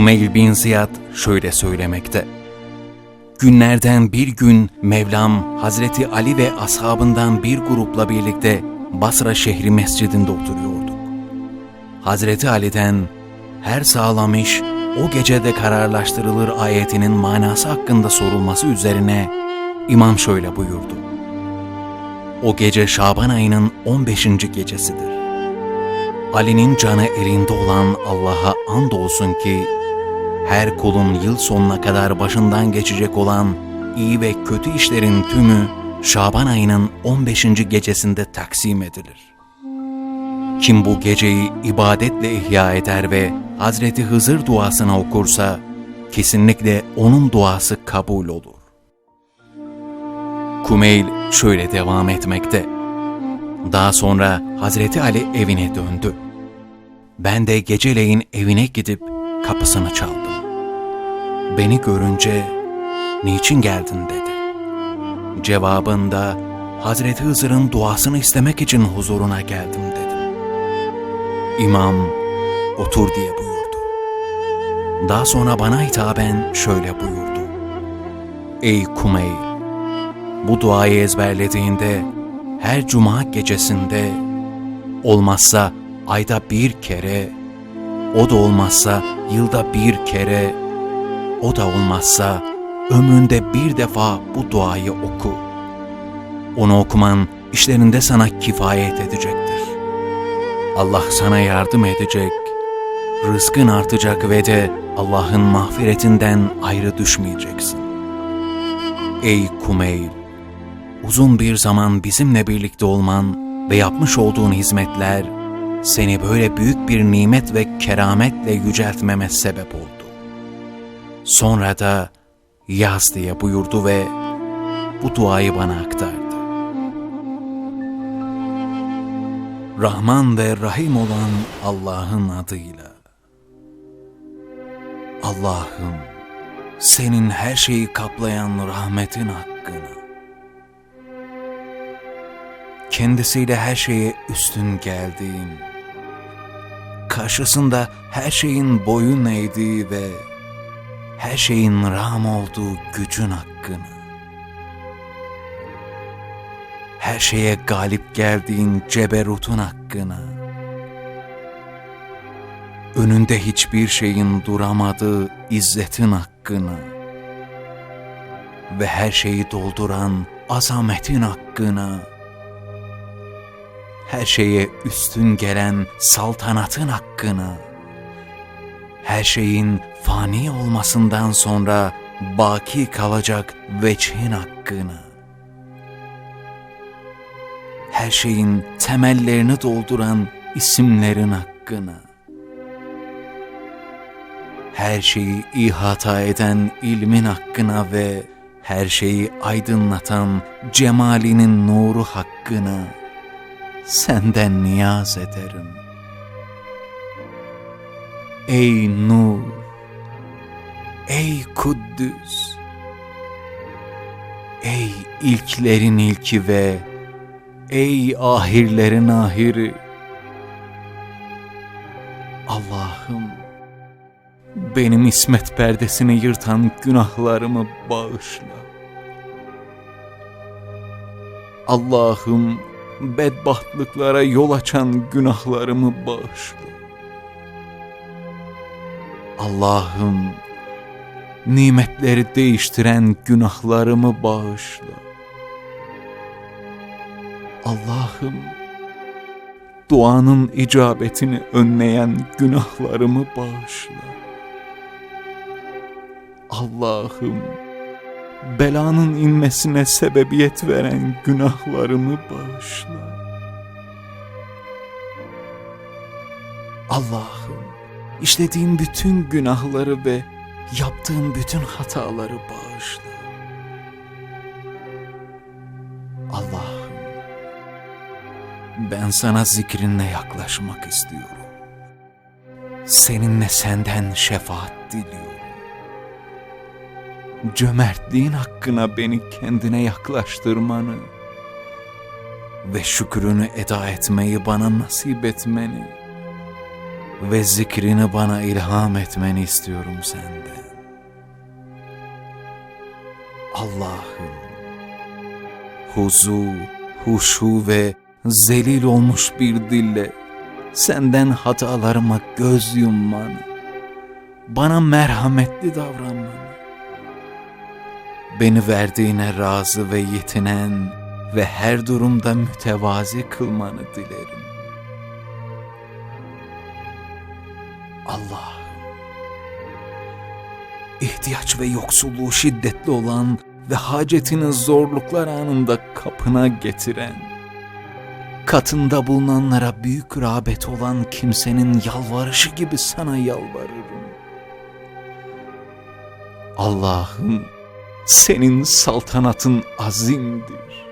Kumeyl bin Ziyad şöyle söylemekte. Günlerden bir gün Mevlam Hazreti Ali ve ashabından bir grupla birlikte Basra şehri mescidinde oturuyorduk. Hazreti Ali'den her sağlam iş o gecede kararlaştırılır ayetinin manası hakkında sorulması üzerine İmam şöyle buyurdu. O gece Şaban ayının 15. gecesidir. Ali'nin canı elinde olan Allah'a andolsun ki her kulun yıl sonuna kadar başından geçecek olan iyi ve kötü işlerin tümü Şaban ayının 15. gecesinde taksim edilir. Kim bu geceyi ibadetle ihya eder ve Hazreti Hızır duasını okursa kesinlikle onun duası kabul olur. Kumeyl şöyle devam etmekte. Daha sonra Hazreti Ali evine döndü. Ben de geceleyin evine gidip kapısını çaldım. Beni görünce niçin geldin dedi. Cevabında Hazreti Hızır'ın duasını istemek için huzuruna geldim dedim. İmam otur diye buyurdu. Daha sonra bana hitaben şöyle buyurdu. Ey Kumeyl! Bu duayı ezberlediğinde her cuma gecesinde olmazsa ayda bir kere, o da olmazsa yılda bir kere, o da olmazsa ömründe bir defa bu duayı oku. Onu okuman işlerinde sana kifayet edecektir. Allah sana yardım edecek, rızkın artacak ve de Allah'ın mağfiretinden ayrı düşmeyeceksin. Ey Kumeyl! Uzun bir zaman bizimle birlikte olman ve yapmış olduğun hizmetler seni böyle büyük bir nimet ve kerametle yüceltmeme sebep oldu. Sonra da yaz diye buyurdu ve bu duayı bana aktardı. Rahman ve Rahim olan Allah'ın adıyla. Allah'ım, senin her şeyi kaplayan rahmetin hakkını, kendisiyle her şeye üstün geldiğin, karşısında her şeyin boyun eğdiği ve her şeyin ram olduğu gücün hakkını, her şeye galip geldiğin ceberutun hakkını, önünde hiçbir şeyin duramadığı izzetin hakkını. Ve her şeyi dolduran azametin hakkını, her şeye üstün gelen saltanatın hakkını, her şeyin fani olmasından sonra baki kalacak veçhin hakkını, her şeyin temellerini dolduran isimlerin hakkını, her şeyi ihata eden ilmin hakkına ve her şeyi aydınlatan cemalinin nuru hakkını, senden niyaz ederim. Ey Nur, ey Kuddüs, ey ilklerin ilki ve ey ahirlerin ahiri. Allah'ım, benim ismet perdesini yırtan günahlarımı bağışla. Allah'ım, bedbahtlıklara yol açan günahlarımı bağışla. Allah'ım nimetleri değiştiren günahlarımı bağışla. Allah'ım duanın icabetini önleyen günahlarımı bağışla. Allah'ım belanın inmesine sebebiyet veren günahlarımı bağışla. Allah'ım, işlediğim bütün günahları ve yaptığım bütün hataları bağışla. Allah'ım, ben sana zikrinle yaklaşmak istiyorum. Seninle senden şefaat diliyorum cömertliğin hakkına beni kendine yaklaştırmanı ve şükrünü eda etmeyi bana nasip etmeni ve zikrini bana ilham etmeni istiyorum senden. Allah'ım, huzu, huşu ve zelil olmuş bir dille senden hatalarıma göz yummanı, bana merhametli davranmanı, beni verdiğine razı ve yetinen ve her durumda mütevazi kılmanı dilerim. Allah'ım, ihtiyaç ve yoksulluğu şiddetli olan ve hacetini zorluklar anında kapına getiren, katında bulunanlara büyük rağbet olan kimsenin yalvarışı gibi sana yalvarırım. Allah'ım, senin saltanatın azimdir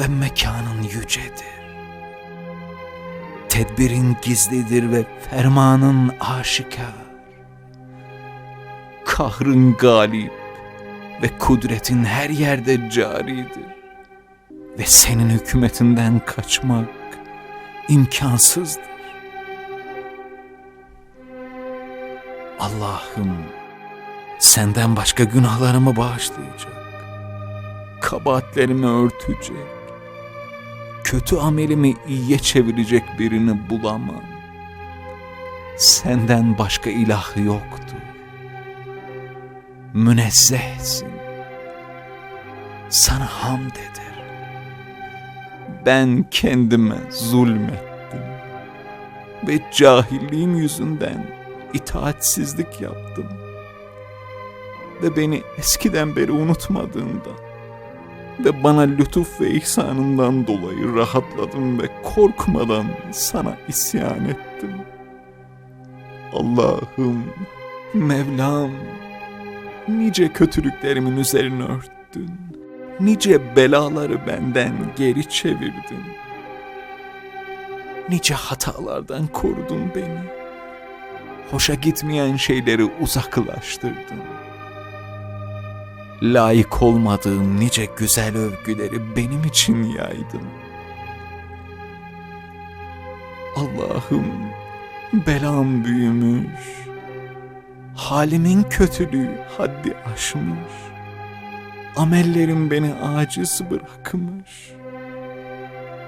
ve mekanın yücedir. Tedbirin gizlidir ve fermanın aşikar. Kahrın galip ve kudretin her yerde caridir. Ve senin hükümetinden kaçmak imkansızdır. Allah'ım senden başka günahlarımı bağışlayacak, kabahatlerimi örtecek, kötü amelimi iyiye çevirecek birini bulamam. Senden başka ilah yoktur. Münezzehsin. Sana hamd eder. Ben kendime zulmettim ve cahilliğim yüzünden itaatsizlik yaptım. Ve beni eskiden beri unutmadığından ve bana lütuf ve ihsanından dolayı rahatladım ve korkmadan sana isyan ettim. Allah'ım, Mevlam, nice kötülüklerimin üzerine örttün. Nice belaları benden geri çevirdin. Nice hatalardan korudun beni. Hoşa gitmeyen şeyleri uzaklaştırdın layık olmadığım nice güzel övgüleri benim için yaydın. Allah'ım belam büyümüş, halimin kötülüğü haddi aşmış, amellerim beni aciz bırakmış,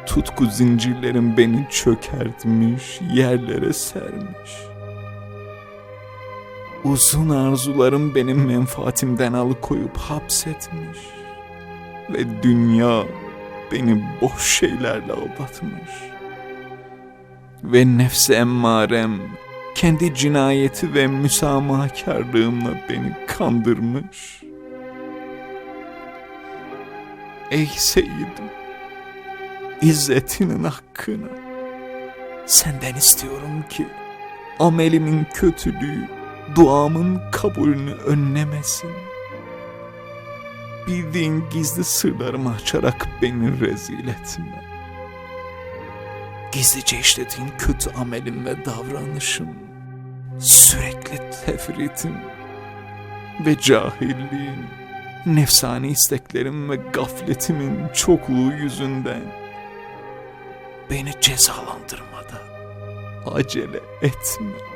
tutku zincirlerim beni çökertmiş, yerlere sermiş.'' Uzun arzularım benim menfaatimden alıkoyup hapsetmiş. Ve dünya beni boş şeylerle aldatmış. Ve nefse emmarem kendi cinayeti ve müsamahakarlığımla beni kandırmış. Ey Seyyid'im, izzetinin hakkına senden istiyorum ki amelimin kötülüğü duamın kabulünü önlemesin. Bildiğin gizli sırlarımı açarak beni rezil etme. Gizlice işlediğin kötü amelim ve davranışım, sürekli tefritim ve cahilliğim, nefsani isteklerim ve gafletimin çokluğu yüzünden beni cezalandırmada acele etme.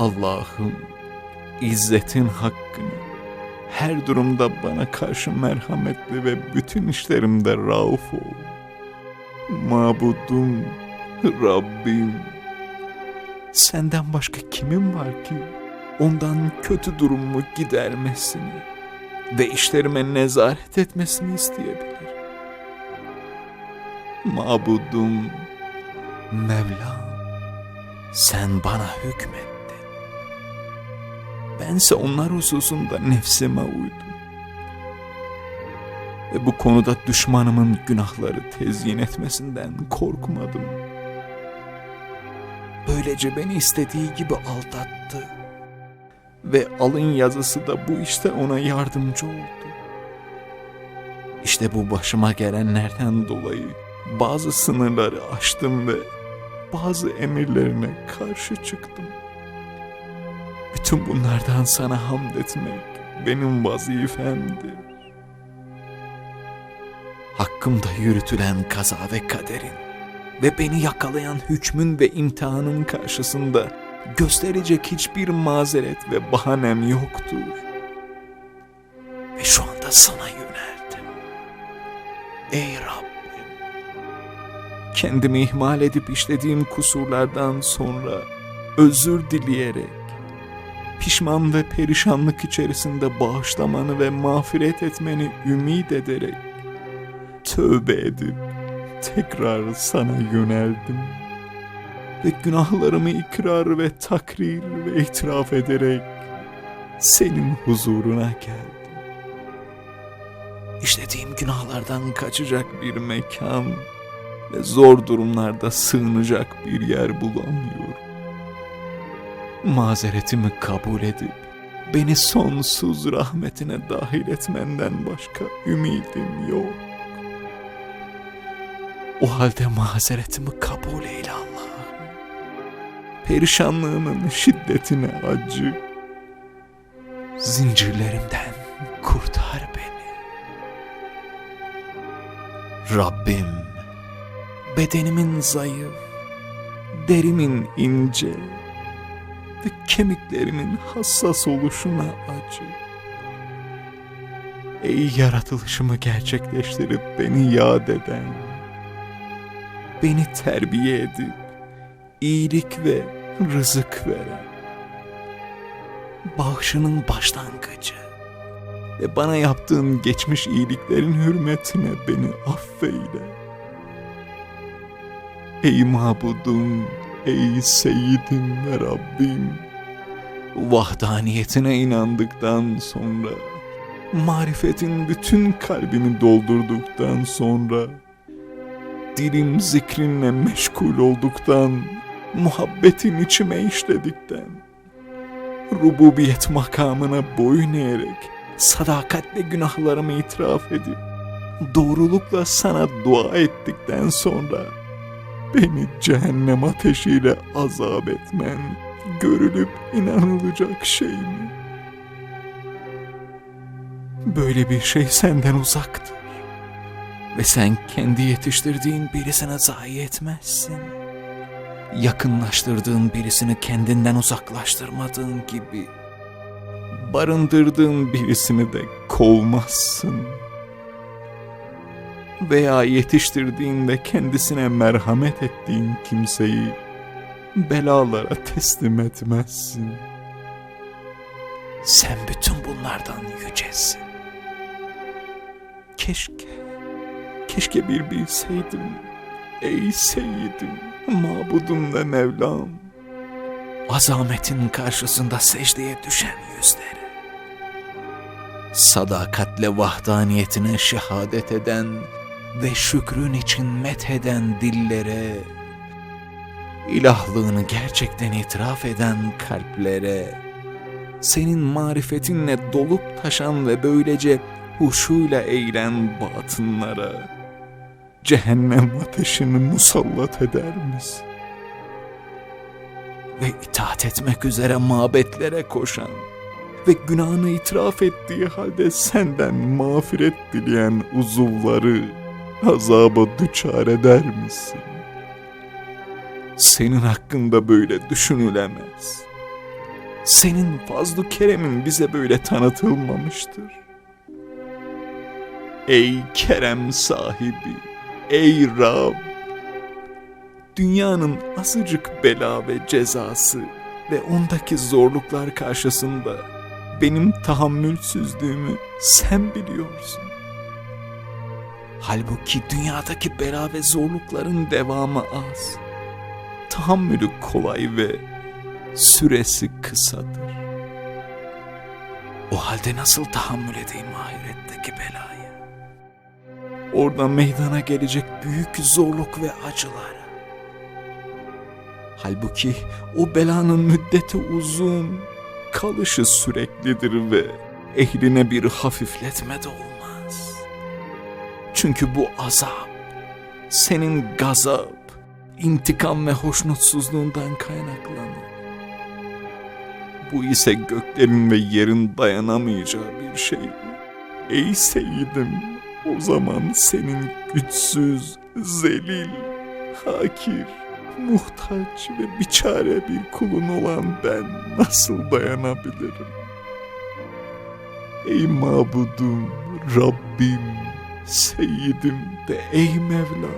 Allah'ım izzetin hakkını her durumda bana karşı merhametli ve bütün işlerimde rauf ol. Mabudum, Rabbim. Senden başka kimim var ki ondan kötü durumumu gidermesini ve işlerime nezaret etmesini isteyebilir. Mabudum, Mevlam, sen bana hükmet bense onlar hususunda nefsime uydum. Ve bu konuda düşmanımın günahları tezyin etmesinden korkmadım. Böylece beni istediği gibi aldattı. Ve alın yazısı da bu işte ona yardımcı oldu. İşte bu başıma gelenlerden dolayı bazı sınırları aştım ve bazı emirlerine karşı çıktım. Bütün bunlardan sana hamd etmek benim vazifemdir. Hakkımda yürütülen kaza ve kaderin ve beni yakalayan hükmün ve imtihanın karşısında gösterecek hiçbir mazeret ve bahanem yoktur. Ve şu anda sana yöneldim. Ey Rabbim! Kendimi ihmal edip işlediğim kusurlardan sonra özür dileyerek, pişman ve perişanlık içerisinde bağışlamanı ve mağfiret etmeni ümit ederek, tövbe edip tekrar sana yöneldim. Ve günahlarımı ikrar ve takrir ve itiraf ederek senin huzuruna geldim. İşlediğim günahlardan kaçacak bir mekan ve zor durumlarda sığınacak bir yer bulamıyorum. Mazeretimi kabul edip beni sonsuz rahmetine dahil etmenden başka ümidim yok. O halde mazeretimi kabul eyle Allah'ım. Perişanlığımın şiddetine acı. Zincirlerimden kurtar beni. Rabbim, bedenimin zayıf, derimin ince ve kemiklerimin hassas oluşuna acı. Ey yaratılışımı gerçekleştirip beni yad eden, beni terbiye edip iyilik ve rızık veren, bağışının başlangıcı ve bana yaptığın geçmiş iyiliklerin hürmetine beni affeyle. Ey mabudum, ey seyyidim ve Rabbim, vahdaniyetine inandıktan sonra, marifetin bütün kalbimi doldurduktan sonra, dilim zikrinle meşgul olduktan, muhabbetin içime işledikten, rububiyet makamına boyun eğerek, sadakatle günahlarımı itiraf edip, doğrulukla sana dua ettikten sonra, beni cehennem ateşiyle azap etmen, görülüp inanılacak şey mi? Böyle bir şey senden uzaktır. Ve sen kendi yetiştirdiğin birisine zayi etmezsin. Yakınlaştırdığın birisini kendinden uzaklaştırmadığın gibi barındırdığın birisini de kovmazsın. Veya yetiştirdiğinde kendisine merhamet ettiğin kimseyi belalara teslim etmezsin. Sen bütün bunlardan yücesin. Keşke, keşke bir bilseydim. Ey seyyidim, mabudum ve Mevlam. Azametin karşısında secdeye düşen yüzleri. Sadakatle vahdaniyetine şehadet eden ve şükrün için metheden dillere, ilahlığını gerçekten itiraf eden kalplere, senin marifetinle dolup taşan ve böylece huşuyla eğilen batınlara, cehennem ateşini musallat eder misin? Ve itaat etmek üzere mabetlere koşan ve günahını itiraf ettiği halde senden mağfiret dileyen uzuvları azaba düçar eder misin? Senin hakkında böyle düşünülemez. Senin fazlu keremin bize böyle tanıtılmamıştır. Ey kerem sahibi, ey Rab! Dünyanın azıcık bela ve cezası ve ondaki zorluklar karşısında benim tahammülsüzlüğümü sen biliyorsun. Halbuki dünyadaki bela ve zorlukların devamı az. Tahammülü kolay ve süresi kısadır. O halde nasıl tahammül edeyim ahiretteki belayı? Orada meydana gelecek büyük zorluk ve acılar. Halbuki o belanın müddeti uzun, kalışı süreklidir ve ehline bir hafifletme de olmaz. Çünkü bu azap, senin gazap, intikam ve hoşnutsuzluğundan kaynaklanır. Bu ise göklerin ve yerin dayanamayacağı bir şey. Ey Seyyidim, o zaman senin güçsüz, zelil, hakir, muhtaç ve biçare bir kulun olan ben nasıl dayanabilirim? Ey mabudum, Rabbim, Seyyidim de ey Mevlam.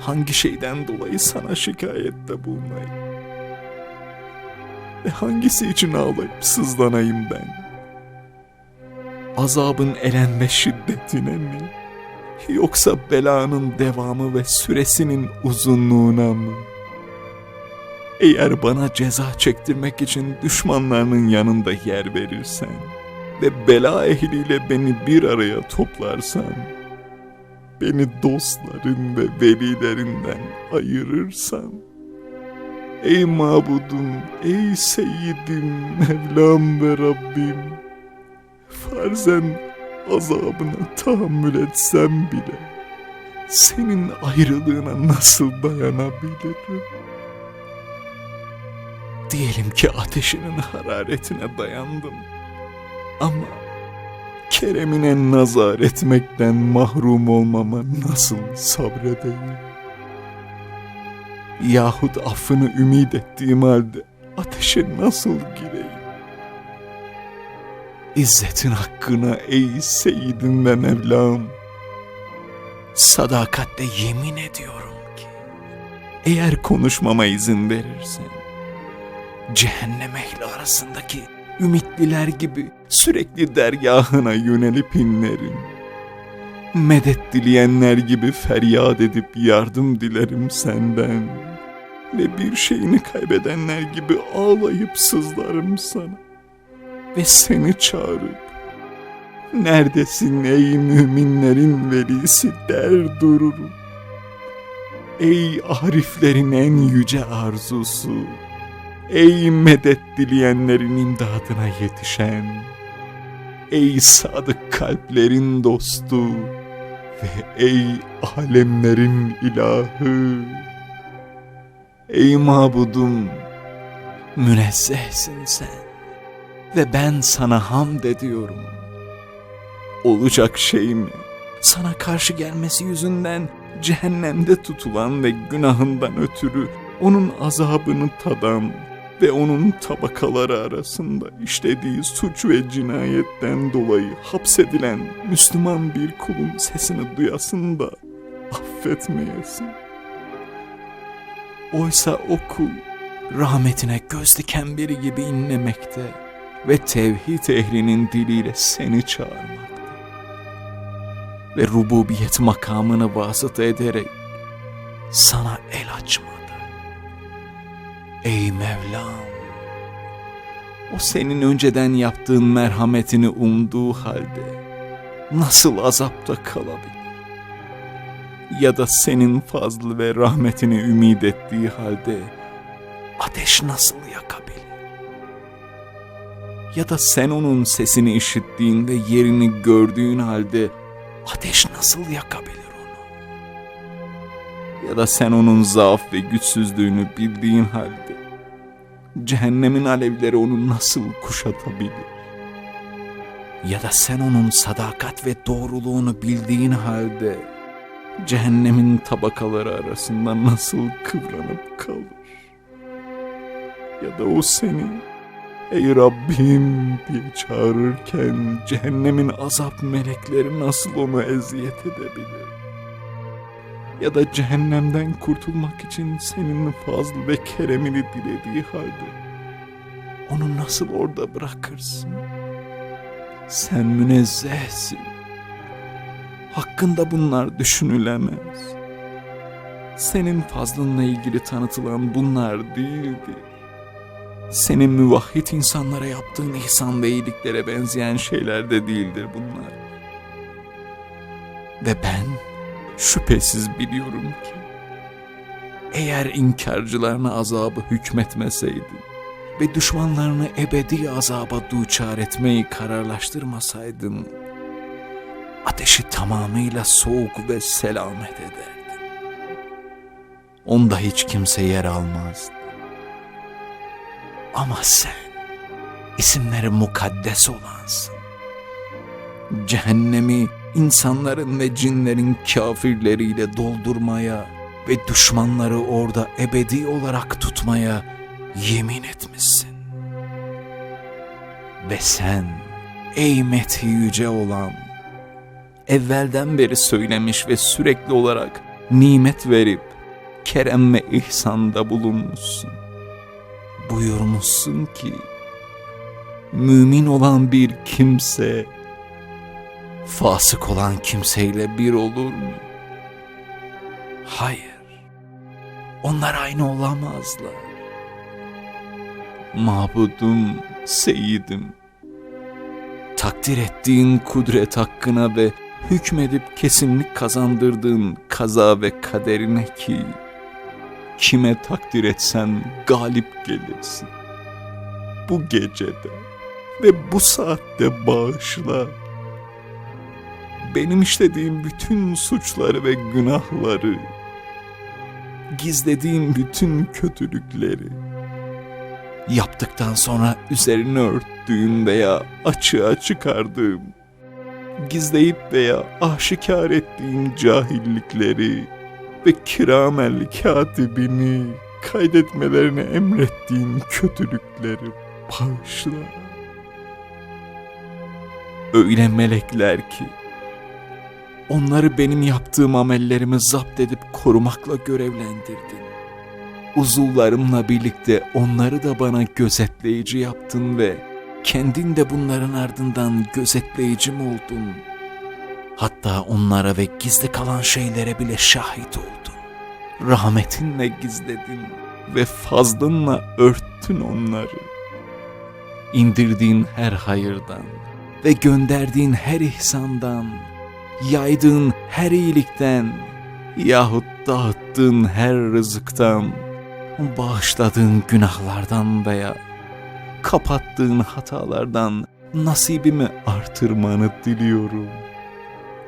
Hangi şeyden dolayı sana şikayette bulunayım? Ve hangisi için ağlayıp sızlanayım ben? Azabın elen ve şiddetine mi? Yoksa belanın devamı ve süresinin uzunluğuna mı? Eğer bana ceza çektirmek için düşmanlarının yanında yer verirsen ve bela ehliyle beni bir araya toplarsan, beni dostların ve velilerinden ayırırsan, ey mabudum, ey seyyidim, Mevlam ve Rabbim, farzen azabına tahammül etsem bile, senin ayrılığına nasıl dayanabilirim? Diyelim ki ateşinin hararetine dayandım. Ama keremine nazar etmekten mahrum olmama nasıl sabredeyim? Yahut affını ümit ettiğim halde ateşe nasıl gireyim? İzzetin hakkına ey Seyyidim ve Mevlam. Sadakatle yemin ediyorum ki eğer konuşmama izin verirsen cehennem ehli arasındaki ümitliler gibi sürekli dergahına yönelip inlerim. Medet dileyenler gibi feryat edip yardım dilerim senden. Ve bir şeyini kaybedenler gibi ağlayıp sızlarım sana. Ve seni çağırıp, neredesin ey müminlerin velisi der dururum. Ey ariflerin en yüce arzusu, Ey medet dileyenlerin imdadına yetişen, Ey sadık kalplerin dostu ve ey alemlerin ilahı. Ey mabudum, münezzehsin sen ve ben sana hamd ediyorum. Olacak şey mi? Sana karşı gelmesi yüzünden cehennemde tutulan ve günahından ötürü onun azabını tadan ve onun tabakaları arasında işlediği suç ve cinayetten dolayı hapsedilen Müslüman bir kulun sesini duyasın da affetmeyesin. Oysa o kul rahmetine göz diken biri gibi inlemekte ve tevhid ehlinin diliyle seni çağırmakta. Ve rububiyet makamını vasıta ederek sana el açmadı. Ey Mevlam! O senin önceden yaptığın merhametini umduğu halde nasıl azapta kalabilir? Ya da senin fazlı ve rahmetini ümit ettiği halde ateş nasıl yakabilir? Ya da sen onun sesini işittiğinde yerini gördüğün halde ateş nasıl yakabilir onu? Ya da sen onun zaaf ve güçsüzlüğünü bildiğin halde cehennemin alevleri onu nasıl kuşatabilir? Ya da sen onun sadakat ve doğruluğunu bildiğin halde cehennemin tabakaları arasında nasıl kıvranıp kalır? Ya da o seni ey Rabbim diye çağırırken cehennemin azap melekleri nasıl onu eziyet edebilir? Ya da cehennemden kurtulmak için senin fazl ve keremini dilediği halde onu nasıl orada bırakırsın? Sen münezzehsin. Hakkında bunlar düşünülemez. Senin fazlınla ilgili tanıtılan bunlar değildir. Senin müvahhid insanlara yaptığın ihsan ve iyiliklere benzeyen şeyler de değildir bunlar. Ve ben şüphesiz biliyorum ki eğer inkarcılarına azabı hükmetmeseydin ve düşmanlarını ebedi azaba duçar etmeyi kararlaştırmasaydın ateşi tamamıyla soğuk ve selamet ederdin. Onda hiç kimse yer almazdı. Ama sen isimleri mukaddes olansın. Cehennemi insanların ve cinlerin kafirleriyle doldurmaya ve düşmanları orada ebedi olarak tutmaya yemin etmişsin. Ve sen ey methi yüce olan evvelden beri söylemiş ve sürekli olarak nimet verip kerem ve ihsanda bulunmuşsun. Buyurmuşsun ki mümin olan bir kimse fasık olan kimseyle bir olur mu? Hayır. Onlar aynı olamazlar. Mabudum, seyidim. Takdir ettiğin kudret hakkına ve hükmedip kesinlik kazandırdığın kaza ve kaderine ki kime takdir etsen galip gelirsin. Bu gecede ve bu saatte bağışla. Benim işlediğim bütün suçları ve günahları, gizlediğim bütün kötülükleri, yaptıktan sonra üzerine örttüğüm veya açığa çıkardığım, gizleyip veya aşikar ettiğim cahillikleri ve kiramel katibini kaydetmelerini emrettiğin kötülükleri bağışla. Öyle melekler ki, onları benim yaptığım amellerimi zapt edip korumakla görevlendirdin. Uzuvlarımla birlikte onları da bana gözetleyici yaptın ve kendin de bunların ardından gözetleyicim oldun. Hatta onlara ve gizli kalan şeylere bile şahit oldun. Rahmetinle gizledin ve fazlınla örttün onları. İndirdiğin her hayırdan ve gönderdiğin her ihsandan, yaydığın her iyilikten yahut dağıttığın her rızıktan, bağışladığın günahlardan veya kapattığın hatalardan nasibimi artırmanı diliyorum.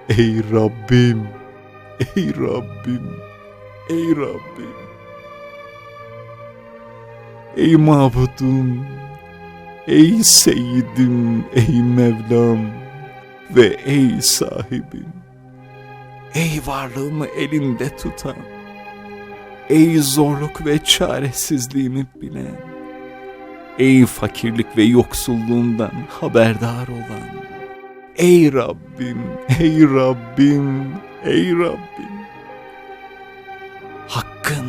Ey Rabbim, ey Rabbim, ey Rabbim. Ey mabudum, ey seyyidim, ey Mevlam ve ey sahibim. Ey varlığımı elinde tutan, ey zorluk ve çaresizliğimi bilen, ey fakirlik ve yoksulluğumdan haberdar olan, ey Rabbim, ey Rabbim, ey Rabbim. Hakkın,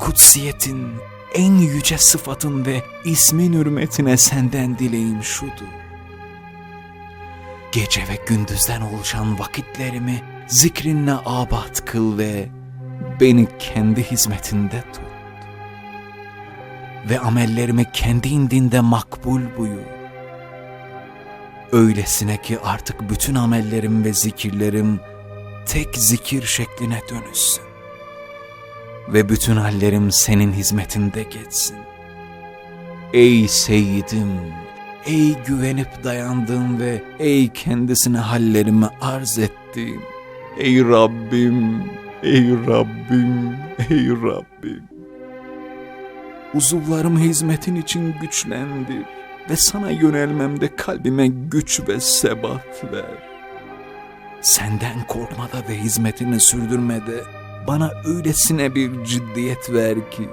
kutsiyetin, en yüce sıfatın ve ismin hürmetine senden dileğim şudur. Gece ve gündüzden oluşan vakitlerimi zikrinle abat kıl ve beni kendi hizmetinde tut. Ve amellerimi kendi indinde makbul buyur. Öylesine ki artık bütün amellerim ve zikirlerim tek zikir şekline dönüşsün. Ve bütün hallerim senin hizmetinde geçsin. Ey Seyyidim, ey güvenip dayandığım ve ey kendisine hallerimi arz ettiğim, ey Rabbim, ey Rabbim, ey Rabbim. Uzuvlarımı hizmetin için güçlendir ve sana yönelmemde kalbime güç ve sebat ver. Senden korkmada ve hizmetini sürdürmede bana öylesine bir ciddiyet ver ki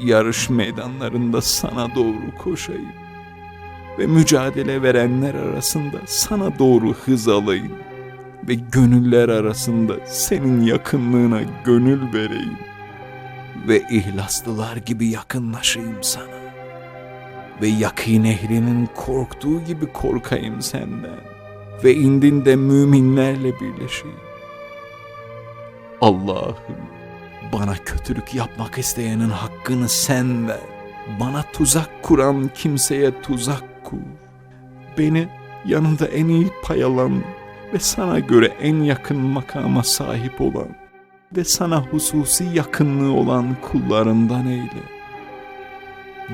yarış meydanlarında sana doğru koşayım ve mücadele verenler arasında sana doğru hız alayım ve gönüller arasında senin yakınlığına gönül vereyim ve ihlaslılar gibi yakınlaşayım sana ve yakin ehlinin korktuğu gibi korkayım senden ve indinde müminlerle birleşeyim. Allah'ım bana kötülük yapmak isteyenin hakkını sen ver. Bana tuzak kuran kimseye tuzak kur. Beni yanında en iyi pay alan ve sana göre en yakın makama sahip olan ve sana hususi yakınlığı olan kullarından eyle.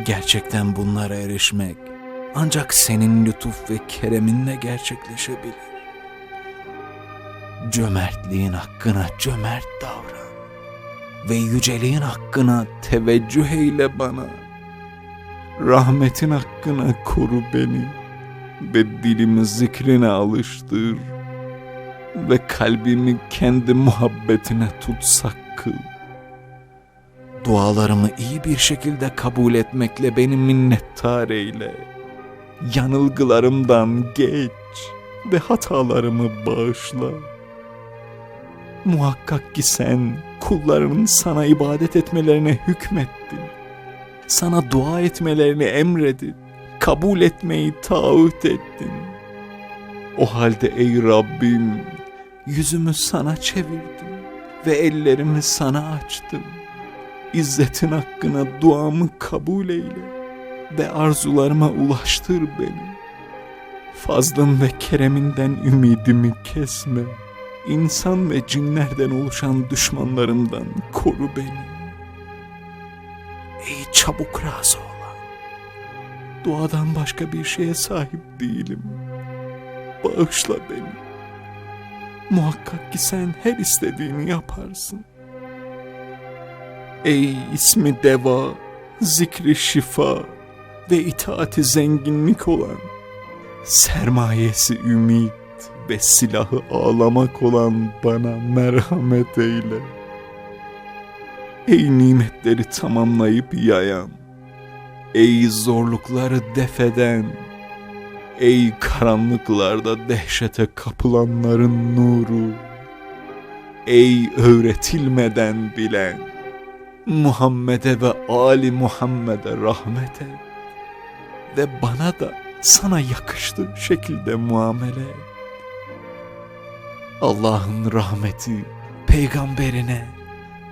Gerçekten bunlara erişmek ancak senin lütuf ve kereminle gerçekleşebilir. Cömertliğin hakkına cömert davran ve yüceliğin hakkına teveccüh eyle bana. Rahmetin hakkına koru beni ve dilimi zikrine alıştır ve kalbimi kendi muhabbetine tutsak kıl. Dualarımı iyi bir şekilde kabul etmekle beni minnettar eyle. Yanılgılarımdan geç ve hatalarımı bağışla. Muhakkak ki sen kullarının sana ibadet etmelerine hükmettin. Sana dua etmelerini emredip kabul etmeyi taahhüt ettin. O halde ey Rabbim yüzümü sana çevirdim ve ellerimi sana açtım. İzzetin hakkına duamı kabul eyle ve arzularıma ulaştır beni. Fazlın ve kereminden ümidimi kesme. İnsan ve cinlerden oluşan düşmanlarımdan koru beni. Ey çabuk razı olan. Duadan başka bir şeye sahip değilim. Bağışla beni. Muhakkak ki sen her istediğini yaparsın. Ey ismi deva, zikri şifa ve itaati zenginlik olan, sermayesi ümit ve silahı ağlamak olan bana merhamet eyle. Ey nimetleri tamamlayıp yayan, ey zorlukları defeden, ey karanlıklarda dehşete kapılanların nuru, ey öğretilmeden bilen, Muhammed'e ve Ali Muhammed'e rahmet et ve bana da sana yakıştığı şekilde muamele et. Allah'ın rahmeti peygamberine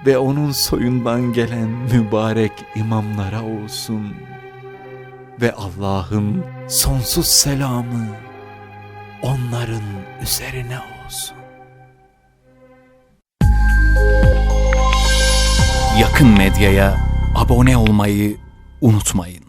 ve onun soyundan gelen mübarek imamlara olsun ve Allah'ın sonsuz selamı onların üzerine olsun. Yakın Medya'ya abone olmayı unutmayın.